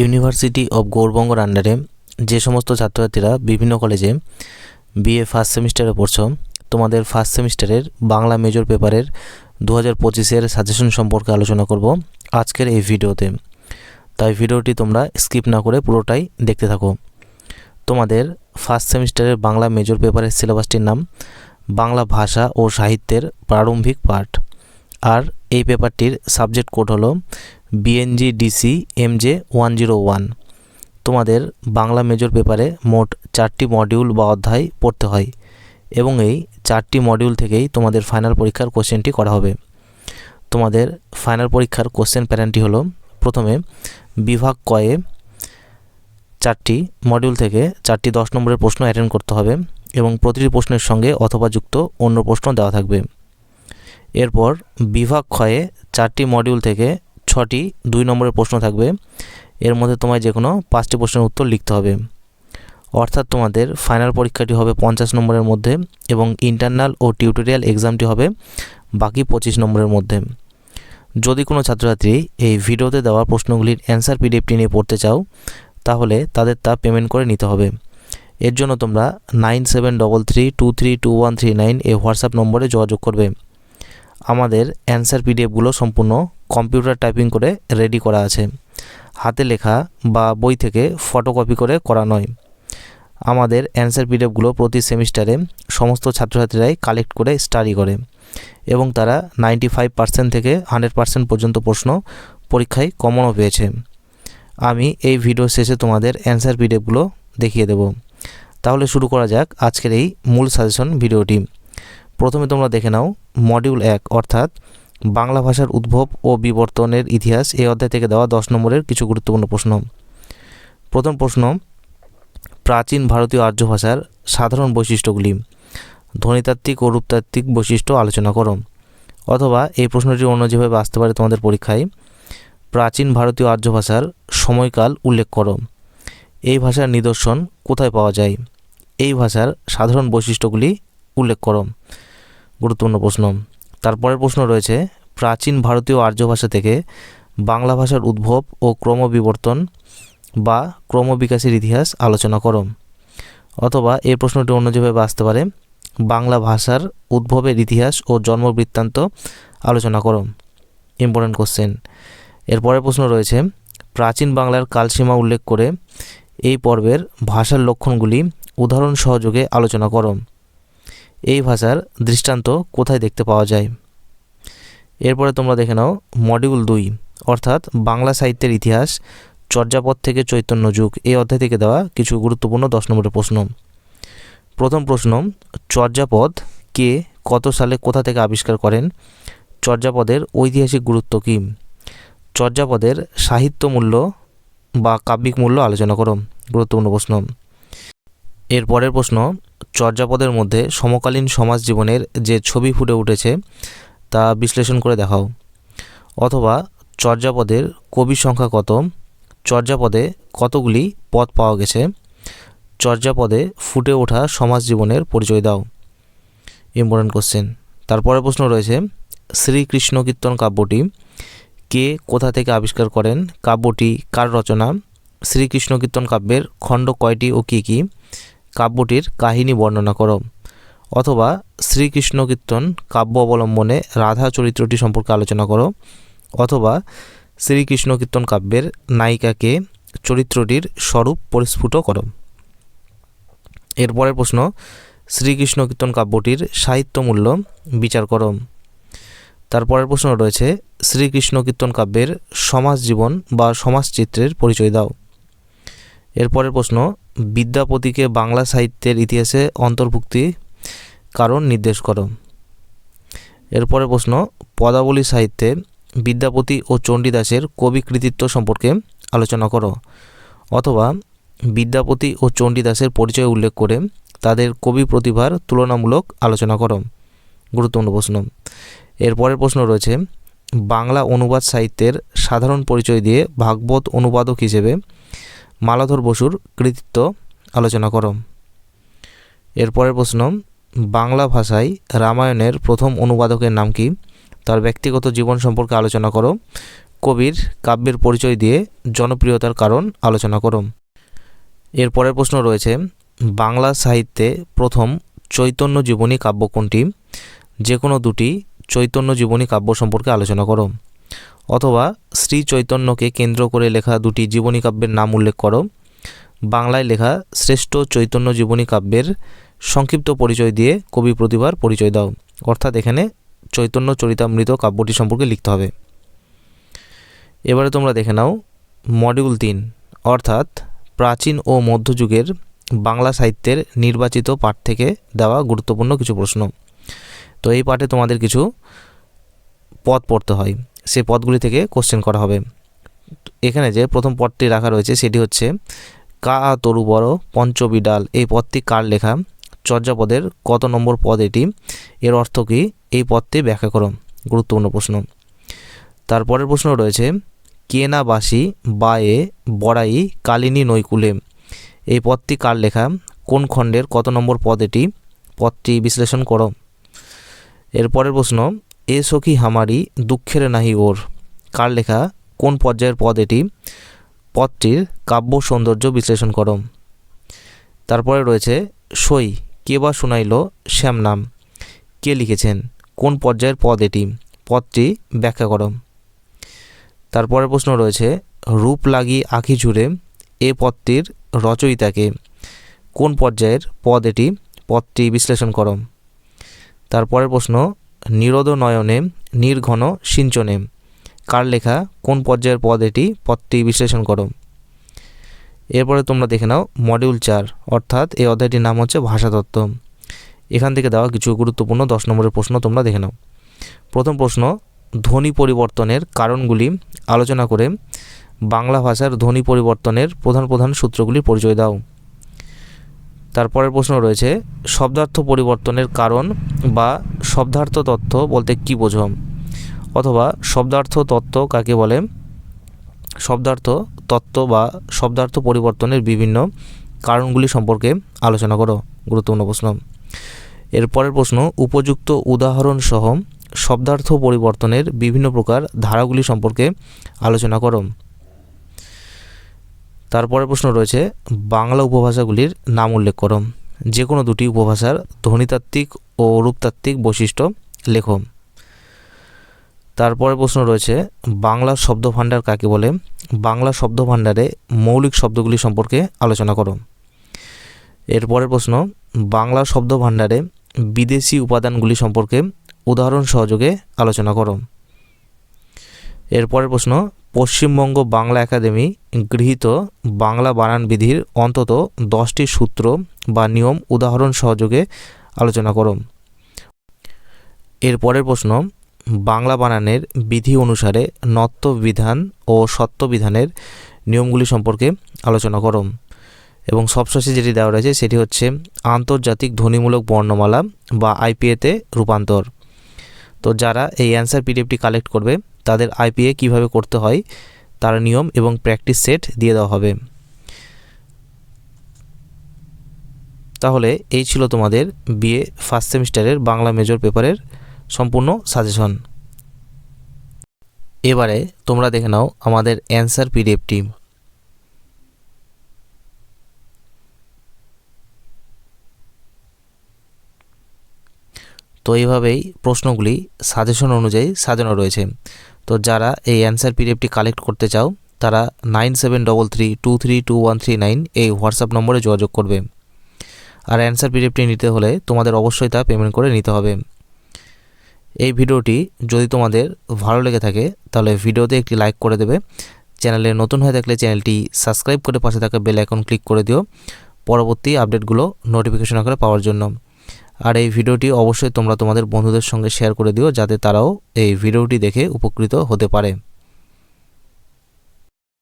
University of গৌরবঙ্গর আন্ডারে যে সমস্ত ছাত্রছাত্রীরা বিভিন্ন কলেজে বিএ ফার্স্ট সেমিস্টারে পড়ছ, তোমাদের ফার্স্ট সেমিস্টারের বাংলা মেজর পেপারের দু হাজার পঁচিশের সাজেশন সম্পর্কে আলোচনা করব আজকের এই ভিডিওতে। তাই ভিডিওটি তোমরা স্কিপ না করে পুরোটাই দেখতে থাকো। তোমাদের ফার্স্ট সেমিস্টারের বাংলা মেজর পেপারের সিলেবাসটির নাম বাংলা ভাষা ও সাহিত্যের প্রারম্ভিক পাঠ। আর এই পেপারটির সাবজেক্ট কোড হলো BNG DC MJ one zero one তোমাদের বাংলা মেজর পেপারে মোট চারটি মডিউল বা অধ্যায় পড়তে হয় এবং এই চারটি মডিউল থেকেই তোমাদের ফাইনাল পরীক্ষার কোশ্চেনটি করা হবে। তোমাদের ফাইনাল পরীক্ষার কোশ্চেন প্যাটার্নটি হলো, প্রথমে বিভাগ কয়ে চারটি মডিউল থেকে চারটি দশ নম্বরের প্রশ্ন অ্যাটেন্ড করতে হবে এবং প্রতিটি প্রশ্নের সঙ্গে অথবা যুক্ত অন্য প্রশ্ন দেওয়া থাকবে। এরপর বিভাগ ক্ষয়ে চারটি মডিউল থেকে ছটি, দুই নম্বরের প্রশ্ন থাকবে। এর মধ্যে তোমায় যে কোনো পাঁচটি প্রশ্নের উত্তর লিখতে হবে। অর্থাৎ তোমাদের ফাইনাল পরীক্ষাটি হবে পঞ্চাশ নম্বরের মধ্যে এবং ইন্টারনাল ও টিউটোরিয়াল এক্সামটি হবে বাকি পঁচিশ নম্বরের মধ্যে। যদি কোনো ছাত্রছাত্রী এই ভিডিওতে দেওয়া প্রশ্নগুলির অ্যান্সার পিডিএফটি নিয়ে পড়তে চাও, তাহলে তাদের তা পেমেন্ট করে নিতে হবে। এর জন্য তোমরা nine seven double three two three two one three nine এই হোয়াটসঅ্যাপ নম্বরে যোগাযোগ করবে। আমাদের অ্যান্সার পিডিএফগুলো সম্পূর্ণ কম্পিউটার টাইপিং করে রেডি করা আছে। হাতে লেখা বা বই থেকে ফটোকপি করে করা নয়। আমাদের অ্যান্সার পিডিএফগুলো প্রতি সেমিস্টারে সমস্ত ছাত্রছাত্রীরাই কালেক্ট করে স্টাডি করে এবং তারা নাইনটি ফাইভ পার্সেন্ট থেকে হান্ড্রেড পার্সেন্ট পর্যন্ত প্রশ্ন পরীক্ষায় কমনও পেয়েছে। আমি এই ভিডিও শেষে তোমাদের অ্যান্সার পিডিএফগুলো দেখিয়ে দেব। তাহলে শুরু করা যাক আজকের এই মূল সাজেশন ভিডিওটি। প্রথমে তোমরা দেখে নাও মডিউল এক, অর্থাৎ বাংলা ভাষার উদ্ভব ও বিবর্তনের ইতিহাস এই অধ্যায় থেকে দেওয়া দশ নম্বরের কিছু গুরুত্বপূর্ণ প্রশ্ন। প্রথম প্রশ্ন, প্রাচীন ভারতীয় আর্য ভাষার সাধারণ বৈশিষ্ট্যগুলি। ধ্বনিতাত্ত্বিক ও রূপতাত্ত্বিক বৈশিষ্ট্য আলোচনা করো। অথবা এই প্রশ্নটি অন্য যেভাবে আসতে পারে তোমাদের পরীক্ষায়, প্রাচীন ভারতীয় আর্য ভাষার সময়কাল উল্লেখ করো। এই ভাষার নিদর্শন কোথায় পাওয়া যায়? এই ভাষার সাধারণ বৈশিষ্ট্যগুলি উল্লেখ করো। গুরুত্বপূর্ণ প্রশ্ন। তারপরের প্রশ্ন রয়েছে, প্রাচীন ভারতীয় আর্য ভাষা থেকে বাংলা ভাষার উদ্ভব ও ক্রমবিবর্তন বা ক্রমবিকাশের ইতিহাস আলোচনা করো। অথবা এই প্রশ্নটি অন্য যেভাবে আসতে পারে, বাংলা ভাষার উদ্ভবের ইতিহাস ও জন্মবৃত্তান্ত আলোচনা করো। ইম্পর্টেন্ট কোশ্চেন এরপরের প্রশ্ন রয়েছে, প্রাচীন বাংলার কালসীমা উল্লেখ করে এই পর্বের ভাষার লক্ষণগুলি উদাহরণ সহযোগে আলোচনা করো। এই ভাষার দৃষ্টান্ত কোথায় দেখতে পাওয়া যায়? এরপরে তোমরা দেখে নাও মডিউল দুই, অর্থাৎ বাংলা সাহিত্যের ইতিহাস, চর্যাপদ থেকে চৈতন্য যুগ। এই অধ্যায় থেকে দেওয়া কিছু গুরুত্বপূর্ণ দশ নম্বরের প্রশ্ন। প্রথম প্রশ্ন, চর্যাপদ কে কত সালে কোথা থেকে আবিষ্কার করেন? চর্যাপদের ঐতিহাসিক গুরুত্ব কী? চর্যাপদের সাহিত্য মূল্য বা কাব্যিক মূল্য আলোচনা করো। গুরুত্বপূর্ণ প্রশ্ন। এর পরের প্রশ্ন চর্যাপদের মধ্যে সমকালীন সমাজ জীবনের যে ছবি ফুটে উঠেছে, তা বিশ্লেষণ করে দেখাও। অথবা চর্যাপদের কবি সংখ্যা কত? চর্যাপদে কতগুলি পদ পাওয়া গেছে? চর্যাপদে ফুটে ওঠা সমাজ জীবনের পরিচয় দাও। ইম্পর্টেন্ট কোশ্চেন তারপরে প্রশ্ন রয়েছে, শ্রীকৃষ্ণ কীর্তন কাব্যটি কে কোথা থেকে আবিষ্কার করেন? কাব্যটি কার রচনা? শ্রীকৃষ্ণ কীর্তন কাব্যের খণ্ড কয়টি ও কী কী? কাব্যটির কাহিনী বর্ণনা করো। অথবা শ্রীকৃষ্ণ কীর্তন কাব্য অবলম্বনে রাধা চরিত্রটি সম্পর্কে আলোচনা করো। অথবা শ্রীকৃষ্ণ কীর্তন কাব্যের নায়িকাকে চরিত্রটির স্বরূপ পরিস্ফুট করো। এরপরের প্রশ্ন, শ্রীকৃষ্ণ কীর্তন কাব্যটির সাহিত্য মূল্য বিচার করো। তারপরের প্রশ্ন রয়েছে, শ্রীকৃষ্ণ কীর্তন কাব্যের সমাজ জীবন বা সমাজচিত্রের পরিচয় দাও। এরপরের প্রশ্ন, বিদ্যাপতিকে বাংলা সাহিত্যের ইতিহাসে অন্তর্ভুক্তি কারণ নির্দেশ করো। এরপরের প্রশ্ন, পদাবলী সাহিত্যে বিদ্যাপতি ও চণ্ডীদাসের কবি কৃতিত্ব সম্পর্কে আলোচনা করো। অথবা, বিদ্যাপতি ও চণ্ডীদাসের পরিচয় উল্লেখ করে তাদের কবি প্রতিভার তুলনামূলক আলোচনা করো। গুরুত্বপূর্ণ প্রশ্ন। এরপরের প্রশ্ন রয়েছে, বাংলা অনুবাদ সাহিত্যের সাধারণ পরিচয় দিয়ে ভাগবত অনুবাদক হিসেবে মালাধর বসুর কৃতিত্ব আলোচনা করো। এরপরের প্রশ্ন, বাংলা ভাষায় রামায়ণের প্রথম অনুবাদকের নাম কি? তার ব্যক্তিগত জীবন সম্পর্কে আলোচনা করো। কবির কাব্যের পরিচয় দিয়ে জনপ্রিয়তার কারণ আলোচনা করো। এর পরের প্রশ্ন রয়েছে, বাংলা সাহিত্যে প্রথম চৈতন্য জীবনী কাব্য কোনটি? যে কোনো দুটি চৈতন্য জীবনী কাব্য সম্পর্কে আলোচনা করো। অথবা শ্রী চৈতন্যকে কেন্দ্র করে লেখা দুটি জীবনী কাব্যের নাম উল্লেখ করো। বাংলায় লেখা শ্রেষ্ঠ চৈতন্য জীবনী কাব্যের সংক্ষিপ্ত পরিচয় দিয়ে কবি প্রতিভার পরিচয় দাও। অর্থাৎ এখানে চৈতন্য চরিতামৃত কাব্যটি সম্পর্কে লিখতে হবে। এবারে তোমরা দেখে নাও মডিউল তিন, অর্থাৎ প্রাচীন ও মধ্যযুগের বাংলা সাহিত্যের নির্বাচিত পাঠ থেকে দেওয়া গুরুত্বপূর্ণ কিছু প্রশ্ন। তো এই পাঠে তোমাদের কিছু পথ পড়তে হয়। সেই পদগুলি থেকে কোশ্চেন করা হবে। এখানে যে প্রথম পদটি রাখা রয়েছে সেটি হচ্ছে, কা তরু বড় পঞ্চবিডাল, এই পদটি কার লেখা? চর্যাপদের কত নম্বর পদ এটি? এর অর্থ কী? এই পদটি ব্যাখ্যা করো, গুরুত্বপূর্ণ প্রশ্ন। তারপরের প্রশ্ন রয়েছে কে না বাসি বা এ বড়াই কালিনী নৈকুলে, এই পদটি কার লেখা? কোন খণ্ডের কত নম্বর পদ এটি? পদটি বিশ্লেষণ করো। এরপরের প্রশ্ন এ সখী হামারি দুঃখের নাহি ওর? কার লেখা? কোন পর্যায়ের পদ এটি? পদটির কাব্য সৌন্দর্য বিশ্লেষণ করম। তারপরে রয়েছে, সই, কে বা শুনাইল শ্যাম নাম। কে লিখেছেন? কোন পর্যায়ের পদ এটি? পদটি ব্যাখ্যা করম। তারপরের প্রশ্ন রয়েছে, রূপ লাগি আঁখি জুড়ে এ পদটির রচয়িতাকে। কোন পর্যায়ের পদ এটি? পদটি বিশ্লেষণ করম। তারপরের প্রশ্ন নিরোদ নয়নে নির্ঘন সিঞ্চনে। কার লেখা? কোন পর্যায়ের পদ এটি? পদটি বিশ্লেষণ করো। এরপরে তোমরা দেখে নাও মডিউল চার, অর্থাৎ এই অধ্যায়টির নাম হচ্ছে ভাষাতত্ত্ব। এখান থেকে দেওয়া কিছু গুরুত্বপূর্ণ দশ নম্বরের প্রশ্ন তোমরা দেখে নাও। প্রথম প্রশ্ন, ধ্বনি পরিবর্তনের কারণগুলি আলোচনা করে বাংলা ভাষার ধ্বনি পরিবর্তনের প্রধান প্রধান সূত্রগুলি পরিচয় দাও। তারপরের প্রশ্ন রয়েছে, শব্দার্থ পরিবর্তনের কারণ বা শব্দার্থ তত্ত্ব বলতে কী বোঝো? অথবা শব্দার্থ তত্ত্ব কাকে বলে? শব্দার্থ তত্ত্ব বা শব্দার্থ পরিবর্তনের বিভিন্ন কারণগুলি সম্পর্কে আলোচনা করো। গুরুত্বপূর্ণ প্রশ্ন। এরপরের প্রশ্ন, উপযুক্ত উদাহরণ সহ শব্দার্থ পরিবর্তনের বিভিন্ন প্রকার ধারাগুলি সম্পর্কে আলোচনা করো। তারপরের প্রশ্ন রয়েছে, বাংলা উপভাষাগুলির নাম উল্লেখ করো। যে কোনো দুটি উপভাষার ধ্বনিতাত্ত্বিক ও রূপতাত্ত্বিক বৈশিষ্ট্য লেখো। তারপরে প্রশ্ন রয়েছে বাংলা শব্দভাণ্ডার কাকে বলে? বাংলা শব্দভাণ্ডারে মৌলিক শব্দগুলি সম্পর্কে আলোচনা করো। এরপরের প্রশ্ন বাংলা শব্দভাণ্ডারে বিদেশি উপাদানগুলি সম্পর্কে উদাহরণ সহযোগে আলোচনা করো। এরপরের প্রশ্ন পশ্চিমবঙ্গ বাংলা একাডেমি গৃহীত বাংলা বানান বিধির অন্তত দশটি সূত্র বা নিয়ম উদাহরণ সহযোগে আলোচনা করো। এরপরের প্রশ্ন, বাংলা বানানের বিধি অনুসারে নত্ব বিধান ও সত্য বিধানের নিয়মগুলি সম্পর্কে আলোচনা করো। এবং সবশেষে যেটি দেওয়া রয়েছে সেটি হচ্ছে আন্তর্জাতিক ধ্বনিমূলক বর্ণমালা বা আইপিএতে রূপান্তর। তো যারা এই অ্যান্সার পিডিএফটি কালেক্ট করবে তাদের আইপিএ কীভাবে করতে হয়, তার নিয়ম এবং প্র্যাকটিস সেট দিয়ে দেওয়া হবে। তাহলে এই ছিল তোমাদের বিএ ফার্স্ট সেমিস্টারের বাংলা মেজর পেপারের সম্পূর্ণ সাজেশন এবারে তোমরা দেখে নাও আমাদের অ্যান্সার পিডিএফটি তো এইভাবেই প্রশ্নগুলি সাজেশন অনুযায়ী সাজানো রয়েছে। তো যারা এই অ্যান্সার পিডিএফটি কালেক্ট করতে চাও, তারা nine seven double three two three two one three nine এই হোয়াটসঅ্যাপ নম্বরে যোগাযোগ করবে। আর অ্যান্সার পিডিএফটি নিতে হলে তোমাদের অবশ্যই তা পেমেন্ট করে নিতে হবে। এই ভিডিওটি যদি তোমাদের ভালো লেগে থাকে, তাহলে ভিডিওতে একটি লাইক করে দেবে। চ্যানেলে নতুন হয়ে থাকলে চ্যানেলটি সাবস্ক্রাইব করে পাশে থাকা বেল আইকন ক্লিক করে দিও। পরবর্তী আপডেটগুলো নোটিফিকেশন আকারে পাওয়ার জন্য। আর এই ভিডিওটি অবশ্যই তোমরা তোমাদের বন্ধুদের সঙ্গে শেয়ার করে দিও যাতে তারাও এই ভিডিওটি দেখে উপকৃত হতে পারে।